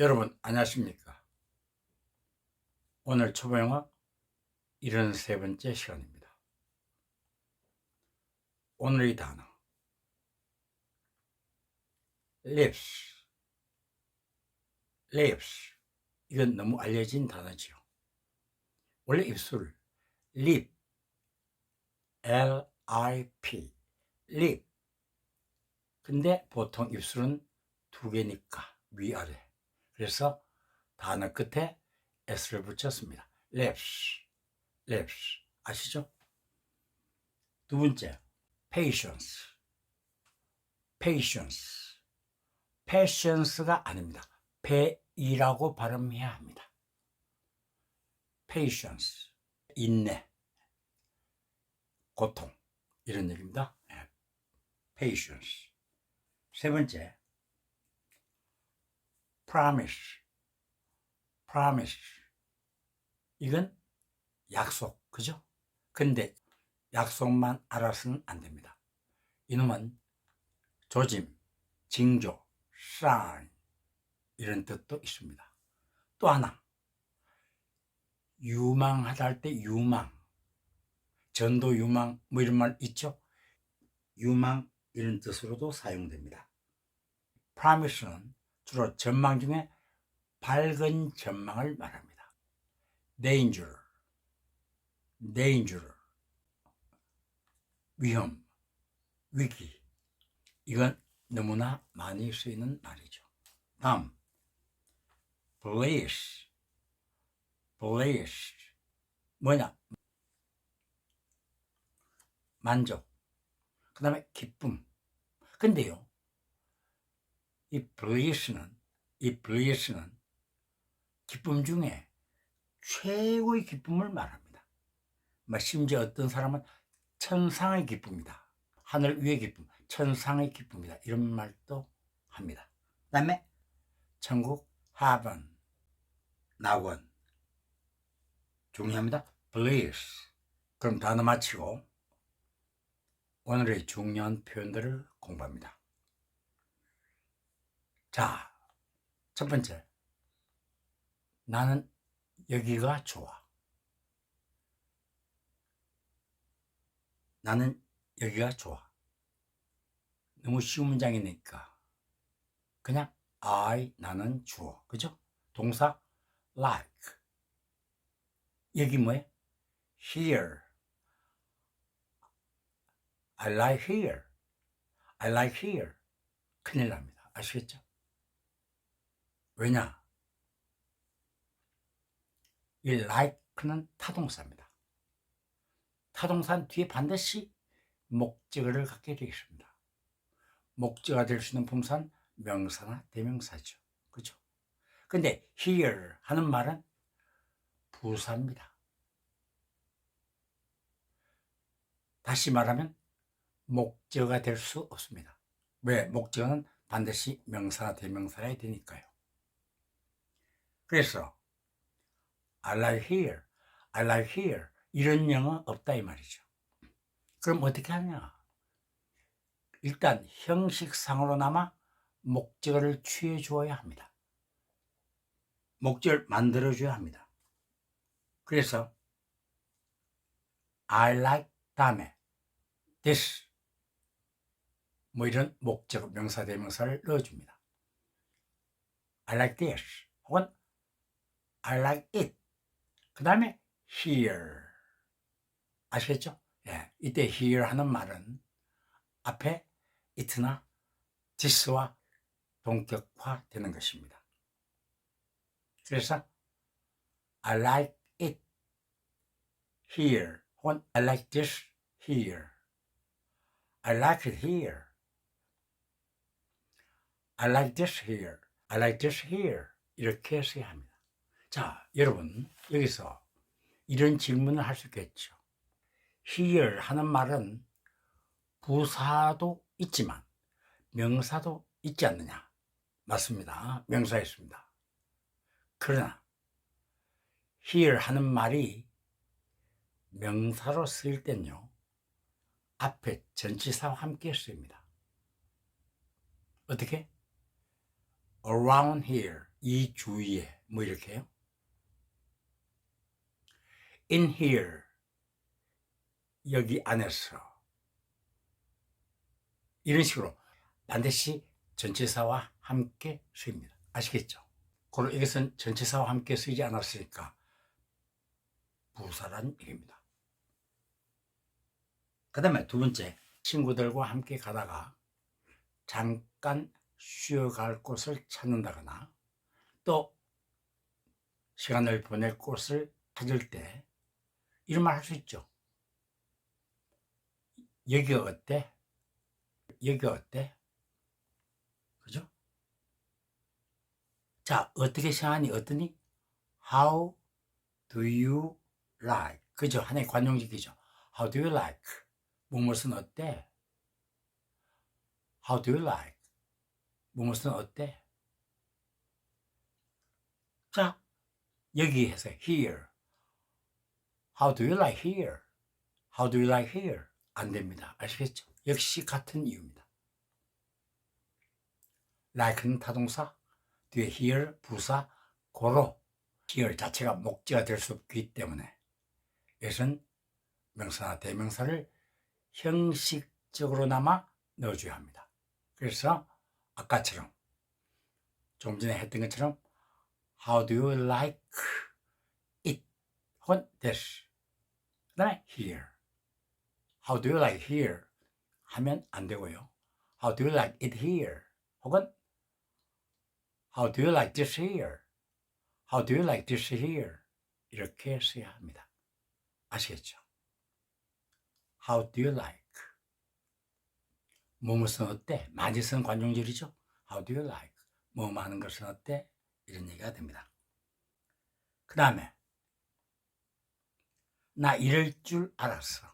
여러분 안녕하십니까? 오늘 초보영어 73번째 시간입니다. 오늘의 단어. Lips lips 이건 너무 알려진 단어지요. 원래 입술 lip L-I-P lip. 근데 보통 입술은 두 개니까 위아래 그래서 단어 끝에 s를 붙였습니다. lips, lips 아시죠? 두 번째, patience, patience, patience가 아닙니다. 배이라고 발음해야 합니다. patience, 인내, 고통 이런 얘기입니다. 예. patience. 세 번째, promise, promise. 이건 약속, 그죠? 근데 약속만 알아서는 안 됩니다. 이놈은 조짐, 징조, sign 이런 뜻도 있습니다. 또 하나, 유망하다 할 때 유망, 전도 유망 뭐 이런 말 있죠? 유망 이런 뜻으로도 사용됩니다. promise는 주로 전망 중에 밝은 전망을 말합니다. danger, danger, 위험, 위기. 이건 너무나 많이 쓰이는 말이죠. 다음, bliss, bliss. 뭐냐? 만족. 그 다음에 기쁨. 근데요, 이 블리스는 이 블리스는 기쁨 중에 최고의 기쁨을 말합니다. 뭐 심지어 어떤 사람은 천상의 기쁨이다. 하늘 위의 기쁨, 천상의 기쁨이다. 이런 말도 합니다. 그 다음에 천국 하번, 낙원 중요합니다. bliss. 그럼 단어 마치고 오늘의 중요한 표현들을 공부합니다. 자, 첫 번째. 나는 여기가 좋아. 나는 여기가 좋아. 너무 쉬운 문장이니까. 그냥 I, 나는 주어. 그죠? 동사 like. 여기 뭐예요? here. I like here. I like here. 큰일 납니다. 아시겠죠? 왜냐? 이 like는 타동사입니다. 타동사는 뒤에 반드시 목적어를 갖게 되어 있습니다. 목적어가 될 수 있는 품사는 명사나 대명사죠. 그죠? 근데 here 하는 말은 부사입니다. 다시 말하면 목적어가 될 수 없습니다. 왜? 목적어는 반드시 명사나 대명사야 되니까요. 그래서 I like here, I like here 이런 영어 없다 이 말이죠. 그럼 어떻게 하냐? 일단 형식상으로나마 목적어를 취해 주어야 합니다. 목적을 만들어 줘야 합니다. 그래서 I like 다음에 this 뭐 이런 목적어 명사 대명사를 넣어줍니다. I like this 혹은 I like it. 그 다음에 here. 아시겠죠? 예, 이때 here 하는 말은 앞에 it나 this와 동격화 되는 것입니다. 그래서 I like it here 혹은 I like this here. I like it here. I like this here. I like this here. 이렇게 써야 합니다. 자, 여러분, 여기서 이런 질문을 할 수 있겠죠. here 하는 말은 부사도 있지만 명사도 있지 않느냐? 맞습니다. 명사 있습니다. 그러나 here 하는 말이 명사로 쓰일 땐요. 앞에 전치사와 함께 쓰입니다. 어떻게? around here 이 주위에 뭐 이렇게요. In here 여기 안에서 이런 식으로 반드시 전치사와 함께 쓰입니다. 아시겠죠? 그리고 이것은 전치사와 함께 쓰이지 않았으니까 부사란 얘기입니다. 그 다음에 두 번째, 친구들과 함께 가다가 잠깐 쉬어갈 곳을 찾는다거나 또 시간을 보낼 곳을 찾을 때 이런 말 할 수 있죠. 여기 어때? 여기 어때? 그죠? 자, 어떻게 생각하니? 어떠니? How do you like? 그죠? 하나의 관용직이죠. How do you like? 무엇은 어때? How do you like? 무엇은 어때? 자, 여기에서 here. How do you like here? How do you like here? 안 됩니다. 아시겠죠? 역시 같은 이유입니다. like는 타동사, 뒤에 here 부사, 고로 here 자체가 목재가 될 수 없기 때문에 이것은 명사나 대명사를 형식적으로나마 넣어줘야 합니다. 그래서 아까처럼 좀 전에 했던 것처럼 How do you like it? 혹은 this. 그 다음에 here. How do you like here? 하면 안 되고요. How do you like it here? 혹은 How do you like this here? How do you like this here? 이렇게 써야 합니다. 아시겠죠? How do you like? 뭐뭐은 어때? 많이 쓰는 관용절이죠. How do you like? 뭐 많은 것은 어때? 이런 얘기가 됩니다. 그 다음에 나 이럴 줄 알았어.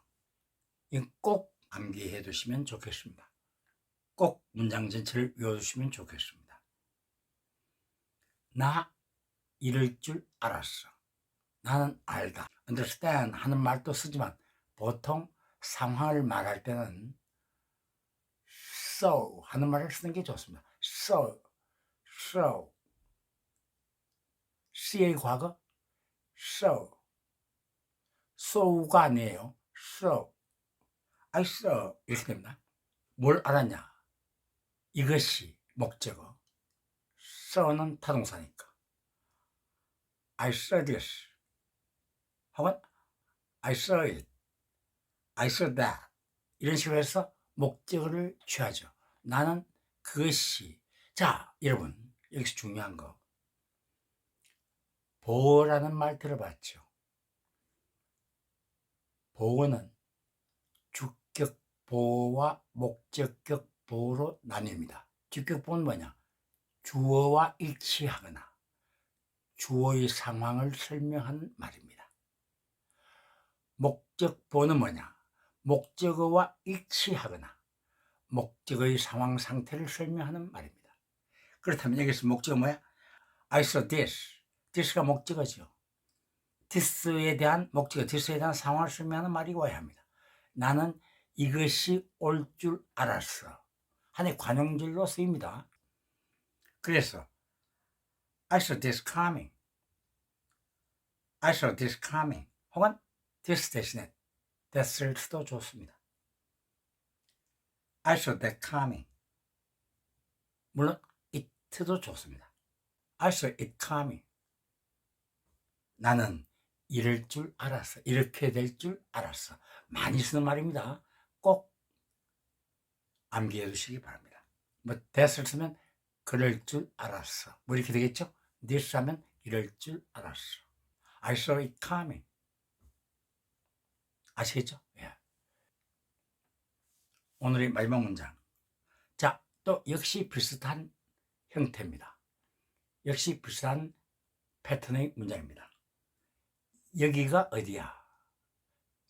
꼭 암기해 두시면 좋겠습니다. 꼭 문장 전체를 외워두시면 좋겠습니다. 나 이럴 줄 알았어. 나는 알다. understand 하는 말도 쓰지만 보통 상황을 말할 때는 so 하는 말을 쓰는 게 좋습니다. so, so. C의 과거 so. So가 아니에요. so. I saw 이렇게 됩니다. 뭘 알았냐? 이것이 목적어. saw는 타동사니까. I saw this. 혹은 I saw it. I saw that. 이런 식으로 해서 목적어를 취하죠. 나는 그것이. 자, 여러분, 여기서 중요한 거. 보호라는 말 들어봤죠? 보호는 주격 보호와 목적격 보호로 나뉩니다. 주격 보호는 뭐냐? 주어와 일치하거나 주어의 상황을 설명하는 말입니다. 목적 보호는 뭐냐? 목적어와 일치하거나 목적어의 상황 상태를 설명하는 말입니다. 그렇다면 여기서 목적어 뭐야? I saw this. this가 목적어죠. This에 대한 목적어, this에 대한 상황을 설명하는 말이 와야 합니다. 나는 이것이 올 줄 알았어. 하나의 관용절로 쓰입니다. 그래서 I saw this coming. I saw this coming. 혹은 this 대신에 that을 써도 좋습니다. I saw that coming. 물론 it도 좋습니다. I saw it coming. 나는 이럴 줄 알았어. 이렇게 될 줄 알았어. 많이 쓰는 말입니다. 꼭 암기해 두시기 바랍니다. 뭐 that을 쓰면 그럴 줄 알았어. 뭐 이렇게 되겠죠? this 하면 이럴 줄 알았어. I saw it coming. 아시겠죠? 예. 오늘의 마지막 문장. 자, 또 역시 비슷한 형태입니다. 역시 비슷한 패턴의 문장입니다. 여기가 어디야?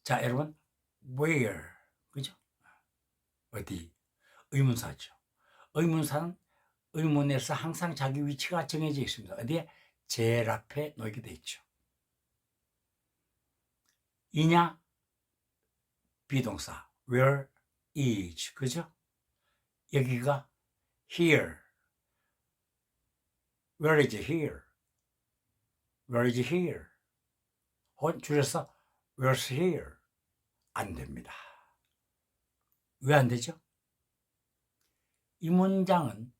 자, 여러분, where, 그죠? 어디? 의문사죠. 의문사는 의문에서 항상 자기 위치가 정해져 있습니다. 어디에? 제일 앞에 놓이게 돼 있죠. 이냐? 비동사. where is. 그죠? 여기가 here. Where is here? Where is here? 혹은 줄여서 Where's here? 안 됩니다. 왜 안 되죠? 이 문장은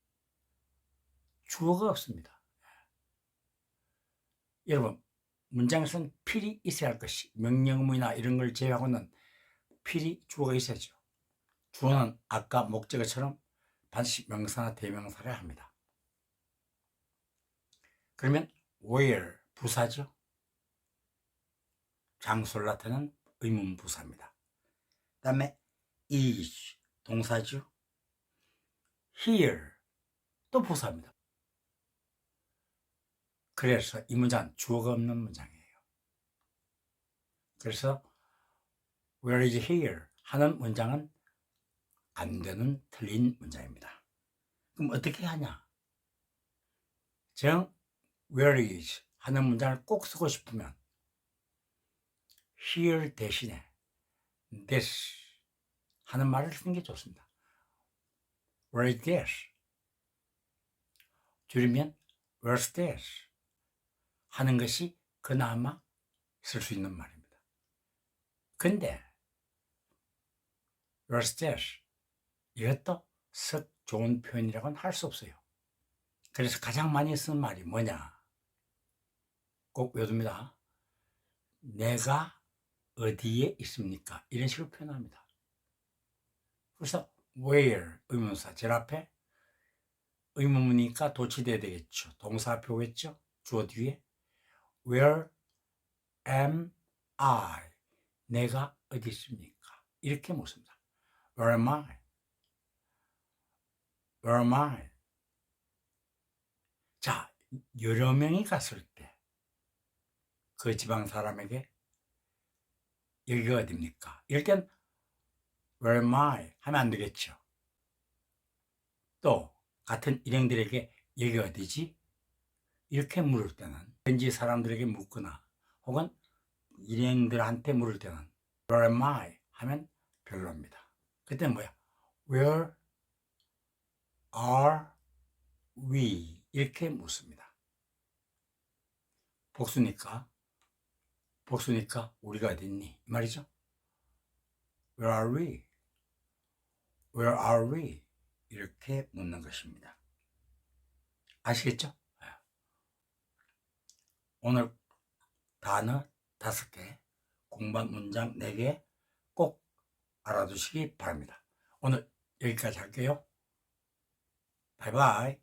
주어가 없습니다. 여러분, 문장에서는 필이 있어야 할 것이 명령문이나 이런 걸 제외하고는 필이 주어가 있어야죠. 주어는 아까 목적어처럼 반드시 명사나 대명사를 합니다. 그러면 where 부사죠. 장소를 나타내는 의문 부사입니다. 다음에 is 동사죠. here 또 부사입니다. 그래서 이 문장은 주어가 없는 문장이에요. 그래서 where is here 하는 문장은 안 되는 틀린 문장입니다. 그럼 어떻게 하냐? 정 where is 하는 문장을 꼭 쓰고 싶으면 here 대신에 this 하는 말을 쓰는 게 좋습니다. Where is this? 줄이면 Where's this? 하는 것이 그나마 쓸 수 있는 말입니다. 근데 Where's this? 이것도 썩 좋은 표현이라고는 할 수 없어요. 그래서 가장 많이 쓰는 말이 뭐냐? 꼭 외워둡니다. 내가 어디에 있습니까? 이런 식으로 표현합니다. 그래서 where 의문사 제 앞에 의문문이니까 도치돼야 되겠죠. 동사표겠죠. 주어 뒤에 where am I? 내가 어디 있습니까? 이렇게 묻습니다. Where am I? Where am I? 자, 여러 명이 갔을 때 그 지방 사람에게 여기가 어딥니까? 이럴 땐 Where am I? 하면 안 되겠죠. 또 같은 일행들에게 여기 어디지? 이렇게 물을 때는 현지 사람들에게 묻거나 혹은 일행들한테 물을 때는 Where am I? 하면 별로입니다. 그때는 뭐야? Where are we? 이렇게 묻습니다. 복수니까 복수니까 우리가? 이 말이죠. Where are we? Where are we? 이렇게 묻는 것입니다. 아시겠죠? 예. 오늘 단어 다섯 개, 공반 문장 네 개 꼭 알아두시기 바랍니다. 오늘 여기까지 할게요. 바이바이.